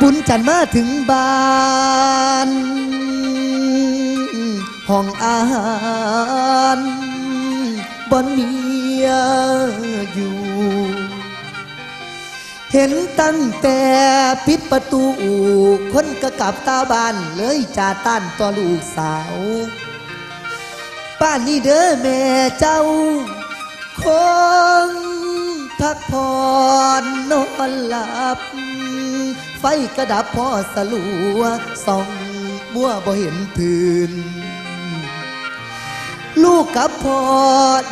บุญจันทร์มาถึงบ้านห้องอาหารบอนเมียอยู่ เห็นตั้งแต่ปิดประตูคนก็กลับตาบ้านเลยจ่าต้านต่อลูกสาว ป้านนี้เด้อแม่เจ้า คงพักผ่อนนอนหลับ ไฟกระดับพ่อสลัวส่องบัวบ่เห็นพื้น ลูกกับพ่อ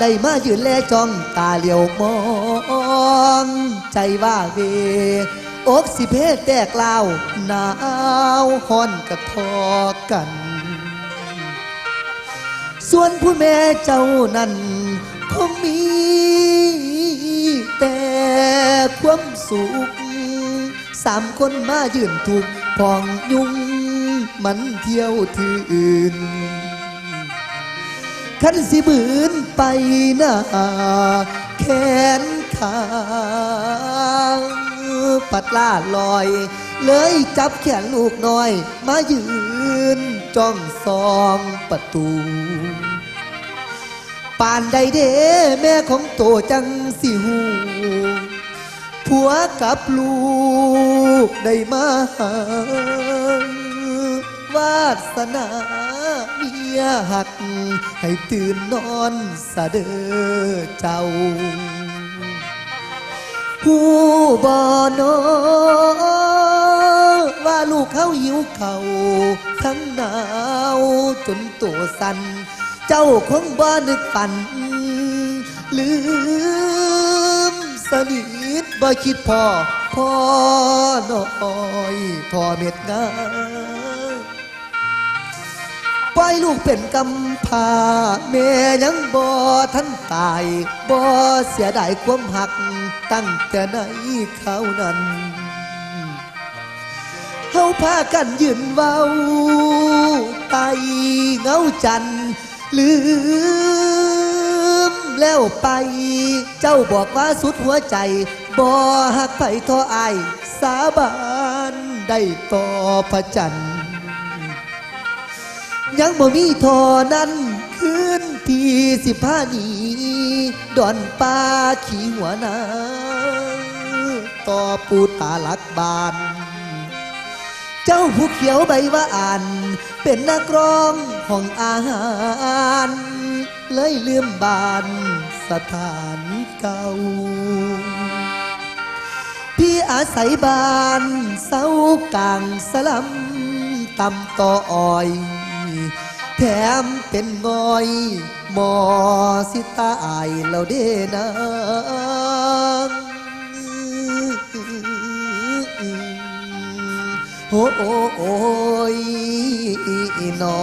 ได้มายืนแลจ้องตาเหลียวมอง ใจว่าเวอกสิเพศแตกเล่าหนาวฮ้อนกระทอกัน ส่วนผู้แม่เจ้านั้นคงมีแต่ความสุข สามคนมายืนถูกพองยุงมันเที่ยวที่อื่นขันสิบืนไปหน้าแขนขาปัดล่าลอย เลยจับแขนลูกน้อย มายืนจ้องซองประตูป่านใดเด้แม่ของโตจังสิหู ผัวกับลูกได้มาหาวาสนาเมียหัก ให้ตื่นนอนสะเดอเจ้าผู้บอนอว่าลูกเขาหิวเขาทั้งหนาวจนตัวสัน เจ้าคงบ่นึกฝัน ลืมสนิ ทบ่คิดพ่อพ่อน้อยพ่อเม็ดงาปล่อยลูกเป็นกำพาแม่ยังบ่ทันตายบ่เสียดายความหักตั้งแต่ไหนเขานั้นเฮาพากันยืนเว้าไตเงาจันลืมแล้วไป เจ้าบอกว่าสุดหัวใจ บ่หักไปทออายสาบานได้ต่อพระจันทร์ยังบ่มีทอนั้นคืนที่สิบห้านีดอนป้าขี่หัวนาต่อปูตาลักบาน เจ้าผู้เขียวใบว่าอ่าน เป็นนักร้องของอาหารเลยลืมบานสถานเก่า อาศัยบ้านเสากลางสลัมตำต่ออ้อย แถมเป็นงอยหมอสิตายเราเด้นางโอ้โอ้โอ้ยนอ